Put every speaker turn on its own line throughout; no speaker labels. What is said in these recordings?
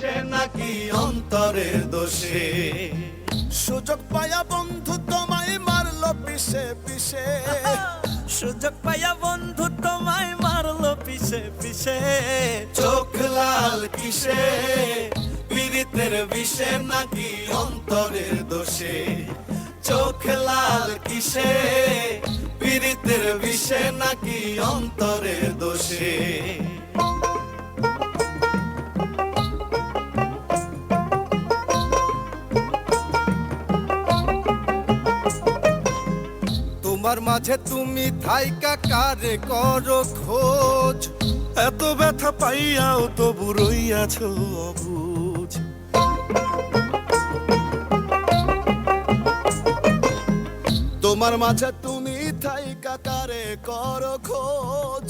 সে নাকি অন্তরের দোষে?
সুযোগ পায়া বন্ধু তোমায় মারলো পিছে পিছে।
সুযোগ পাইয়া বন্ধু তোমায় মারলো পিছে পিছে।
চোখ লাল কিসে? পীড়িতের বিষে নাকি অন্তরের দোষে? চোখ লাল কিসে? পীড়িতের বিষে নাকি অন্তরের দোষে?
তোমার মাঝে তুমি থাইকা কারে করো খোঁজ।
এত ব্যথা পাইয়াও তবু রইয়াছ অবুঝ।
তোমার মাঝে তুমি থাইকা কারে করো খোঁজ।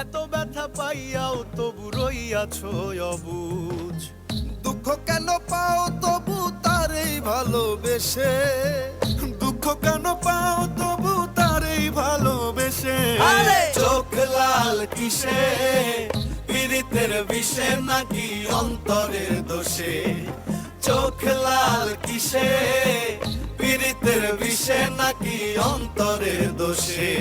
এত ব্যথা পাইয়াও তবু রইয়াছো অবুঝ।
দুঃখ কেন পাও তবু তারেই ভালোবেসে?
দুঃখ কেন পাও তবু তারই ভালোবেসে।
চোখ লাল কিসে? পীড়িতের বিষে নাকি অন্তরের দোষে? চোখ লাল কিসে? পীড়িতের বিষে নাকি অন্তরের দোষে?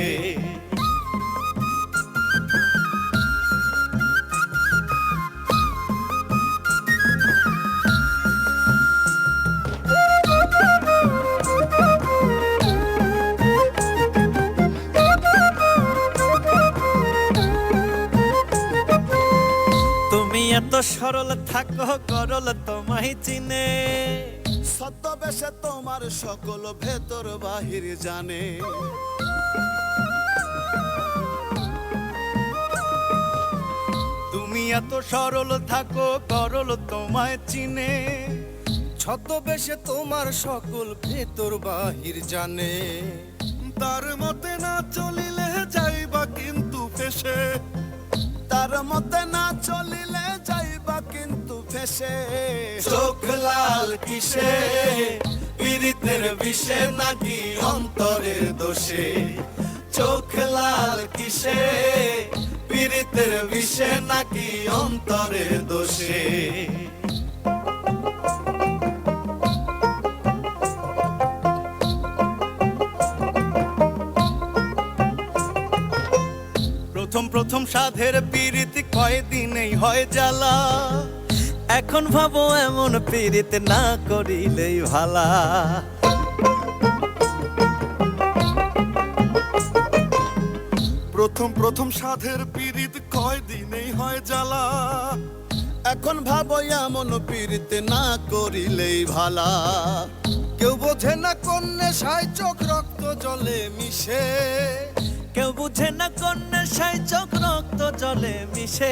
এত সরল থাকো, করল তোমায় চিনে।
ছদ্মবেশে তোমার সকল ভেতর বাহির জানে।
তুমি এত সরল থাকো, করল তোমায় চিনে।
ছদ্মবেশে তোমার সকল ভেতর বাহির জানে।
তার মতে না চলিলে যাইবা কিন্তু ফেসে
তার মতে না চলিলে কিন্তু
চোখ লাল কিসে? পীড়িতের বিষে নাকি অন্তরের দোষে? চোখ লাল কিসে? পীড়িতের বিষে নাকি অন্তরের দোষে?
প্রথম প্রথম সাধের পীড়িত কয়দিনেই হয় জ্বালা। এখন ভাবো এমন পীড়িত না করিলেই ভালা।
প্রথম প্রথম সাধের পীড়িত কয় দিনেই হয় জ্বালা।
এখন ভাবো এমন পীড়িত না করিলেই ভালা। কেউ বোঝে না কোন নেশায় চোখ রক্ত জলে মিশে।
কেউ বুঝে না কোন নেশায় চোখ রক্ত জলে মিশে।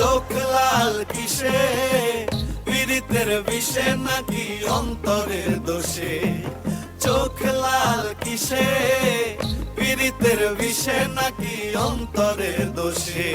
চোখ লাল কিসে? পীড়িতের বিষে নাকি অন্তরের দোষে? চোখ লাল কিসে? পীড়িতের বিষে নাকি অন্তরের দোষে?